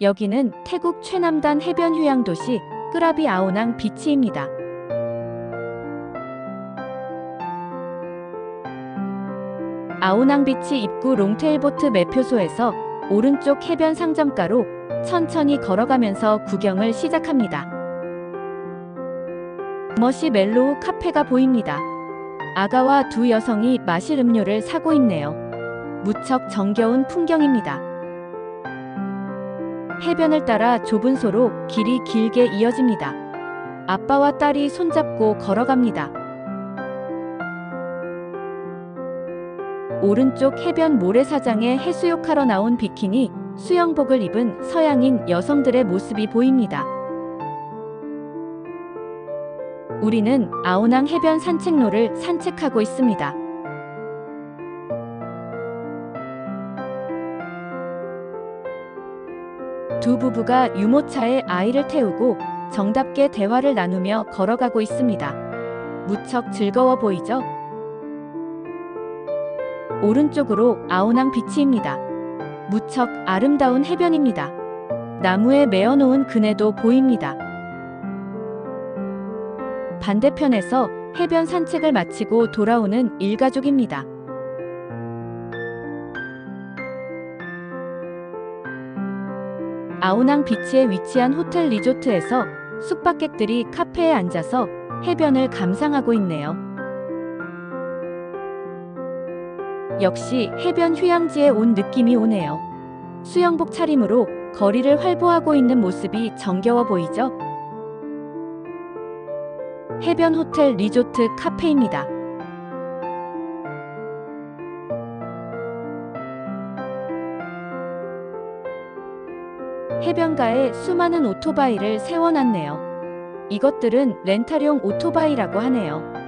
여기는 태국 최남단 해변 휴양 도시 끄라비 아오낭 비치입니다. 아오낭 비치 입구 롱테일보트 매표소에서 오른쪽 해변 상점가로 천천히 걸어가면서 구경을 시작합니다. 머시 멜로우 카페가 보입니다. 아가와 두 여성이 마실 음료를 사고 있네요. 무척 정겨운 풍경입니다. 해변을 따라 좁은 소로 길이 길게 이어집니다. 아빠와 딸이 손잡고 걸어갑니다. 오른쪽 해변 모래사장에 해수욕하러 나온 비키니 수영복을 입은 서양인 여성들의 모습이 보입니다. 우리는 아오낭 해변 산책로를 산책하고 있습니다. 두 부부가 유모차에 아이를 태우고 정답게 대화를 나누며 걸어가고 있습니다. 무척 즐거워 보이죠? 오른쪽으로 아오낭 비치입니다. 무척 아름다운 해변입니다. 나무에 메어놓은 그네도 보입니다. 반대편에서 해변 산책을 마치고 돌아오는 일가족입니다. 아오낭 비치에 위치한 호텔 리조트에서 숙박객들이 카페에 앉아서 해변을 감상하고 있네요. 역시 해변 휴양지에 온 느낌이 오네요. 수영복 차림으로 거리를 활보하고 있는 모습이 정겨워 보이죠? 해변 호텔 리조트 카페입니다. 해변가에 수많은 오토바이를 세워놨네요. 이것들은 렌탈용 오토바이라고 하네요.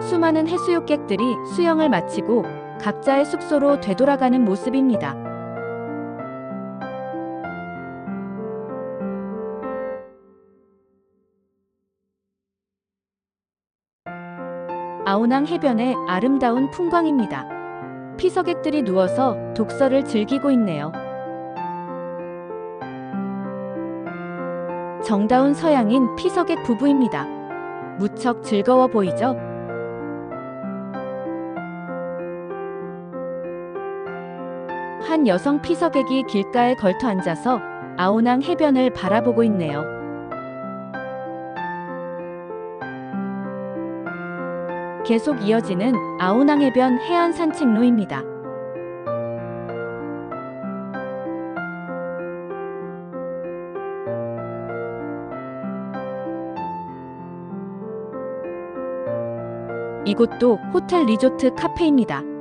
수많은 해수욕객들이 수영을 마치고 각자의 숙소로 되돌아가는 모습입니다. 아오낭 해변의 아름다운 풍광입니다. 피서객들이 누워서 독서를 즐기고 있네요. 정다운 서양인 피서객 부부입니다. 무척 즐거워 보이죠? 한 여성 피서객이 길가에 걸터 앉아서 아오낭 해변을 바라보고 있네요. 계속 이어지는 아오낭 해변 해안 산책로입니다. 이곳도 호텔 리조트 카페입니다.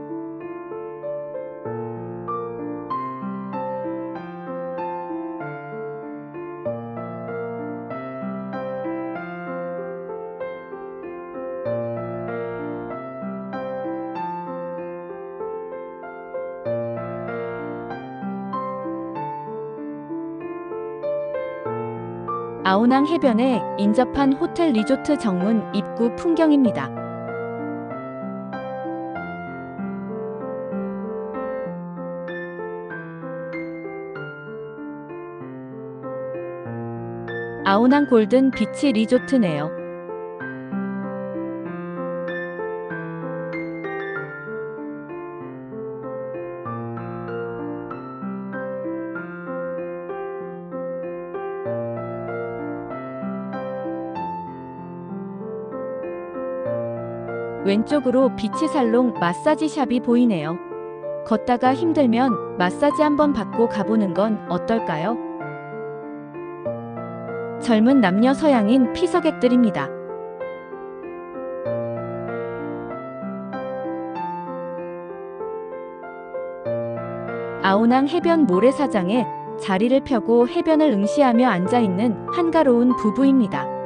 아오낭 해변에 인접한 호텔 리조트 정문 입구 풍경입니다. 아오낭 골든 비치 리조트네요. 왼쪽으로 비치 살롱 마사지 샵이 보이네요. 걷다가 힘들면 마사지 한번 받고 가보는 건 어떨까요? 젊은 남녀 서양인 피서객들입니다. 아오낭 해변 모래사장에 자리를 펴고 해변을 응시하며 앉아 있는 한가로운 부부입니다.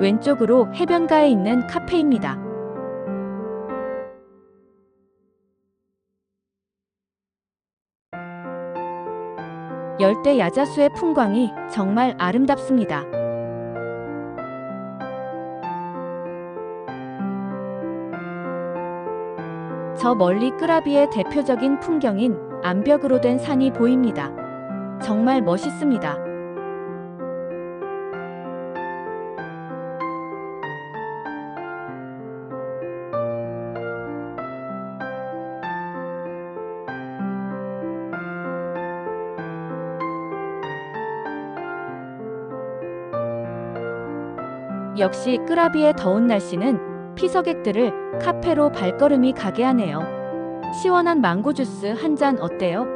왼쪽으로 해변가에 있는 카페입니다. 열대 야자수의 풍광이 정말 아름답습니다. 저 멀리 끄라비의 대표적인 풍경인 암벽으로 된 산이 보입니다. 정말 멋있습니다. 역시 끄라비의 더운 날씨는 피서객들을 카페로 발걸음이 가게 하네요. 시원한 망고 주스 한 잔 어때요?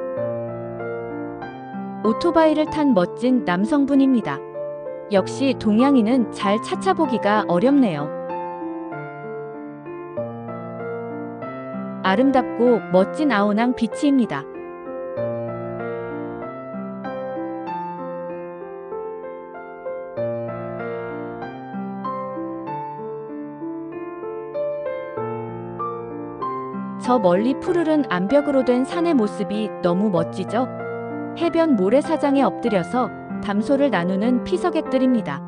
오토바이를 탄 멋진 남성분입니다. 역시 동양인은 잘 찾아보기가 어렵네요. 아름답고 멋진 아오낭 비치입니다. 저 멀리 푸르른 암벽으로 된 산의 모습이 너무 멋지죠? 해변 모래사장에 엎드려서 담소를 나누는 피서객들입니다.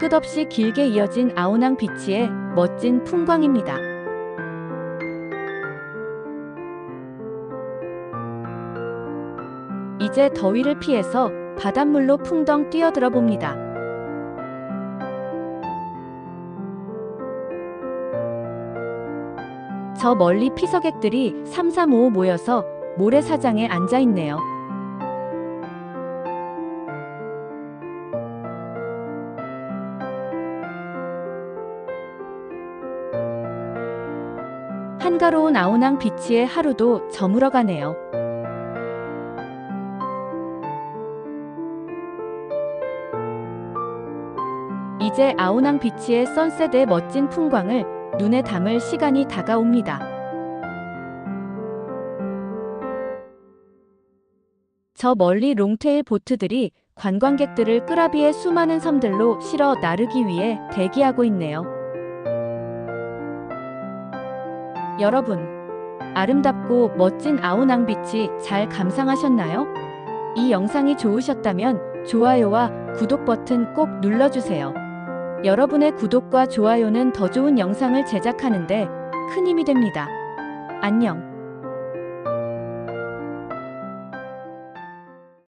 끝없이 길게 이어진 아오낭 비치의 멋진 풍광입니다. 이제 더위를 피해서 바닷물로 풍덩 뛰어들어 봅니다. 저 멀리 피서객들이 삼삼오오 모여서 모래사장에 앉아 있네요. 한가로운 아오낭 비치의 하루도 저물어 가네요. 이제 아오낭 비치의 선셋의 멋진 풍광을 눈에 담을 시간이 다가옵니다. 저 멀리 롱테일 보트들이 관광객들을 끄라비의 수많은 섬들로 실어 나르기 위해 대기하고 있네요. 여러분, 아름답고 멋진 아오낭빛이 잘 감상하셨나요? 이 영상이 좋으셨다면 좋아요와 구독 버튼 꼭 눌러주세요. 여러분의 구독과 좋아요는 더 좋은 영상을 제작하는데 큰 힘이 됩니다. 안녕.